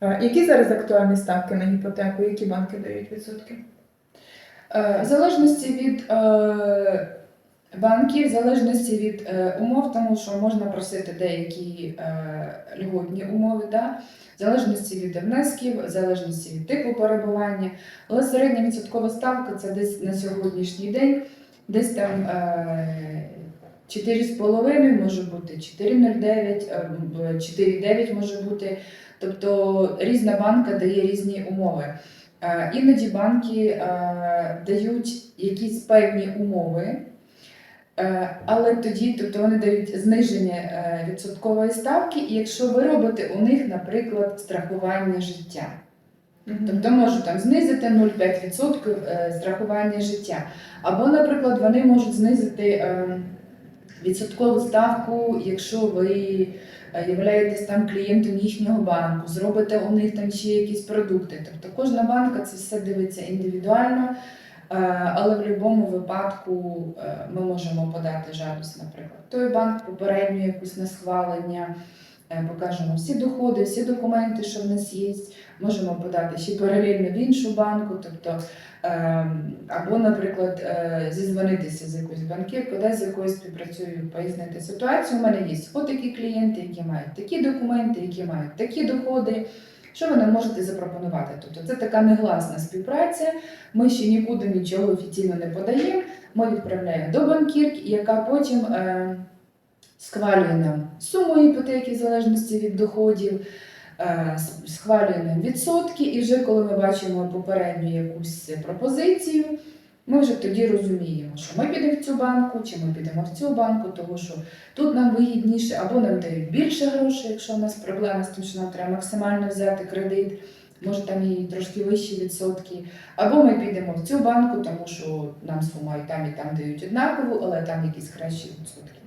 Е, Які зараз актуальні ставки на гіпотеку? Які банки дають відсотки? Е, В залежності від е, банків, в залежності від умов, тому що можна просити деякі льготні умови, да? в залежності від внесків, в залежності від типу перебування. Але середня відсоткова ставка це десь на сьогоднішній день, десь там 4,5 може бути, 4,09, е, 4,9 може бути. Тобто різна банка дає різні умови. Е, Іноді банки е, дають якісь певні умови, е, але тоді тобто вони дають зниження е, відсоткової ставки, і якщо ви робите у них, наприклад, страхування життя. Тобто можуть там знизити 0,5% е, страхування життя. Або, наприклад, вони можуть знизити е, відсоткову ставку, якщо ви е, являєтесь там клієнтом їхнього банку, зробите у них там ще якісь продукти. Тобто кожна банка це все дивиться індивідуально, е, але в будь-якому випадку е, ми можемо подати жалюсь, наприклад. Той банк попередньо якусь на схвалення. Е, Покажемо всі доходи, всі документи, що в нас є. Можемо подати ще паралельно в іншу банку, тобто ем, або, наприклад, е, зізвонитися з якоюсь банкіркою, да, з якою співпрацюю, пояснити ситуацію. У мене є такі клієнти, які мають такі документи, які мають такі доходи. Що ви нам можете запропонувати? Тобто це така негласна співпраця. Ми ще нікуди нічого офіційно не подаємо. Ми відправляємо до банкірки, яка потім е, схвалює нам суму іпотеки в залежності від доходів, е, схвалює нам відсотки, і вже коли ми бачимо попередню якусь пропозицію, ми вже тоді розуміємо, що ми підемо в цю банку, чи ми підемо в цю банку, тому що тут нам вигідніше, або нам дають більше грошей, якщо у нас проблема з тим, що нам треба максимально взяти кредит, може там і трошки вищі відсотки. Або ми підемо в цю банку, тому що нам сума і там, і там дають однакову, але там якісь кращі відсотки.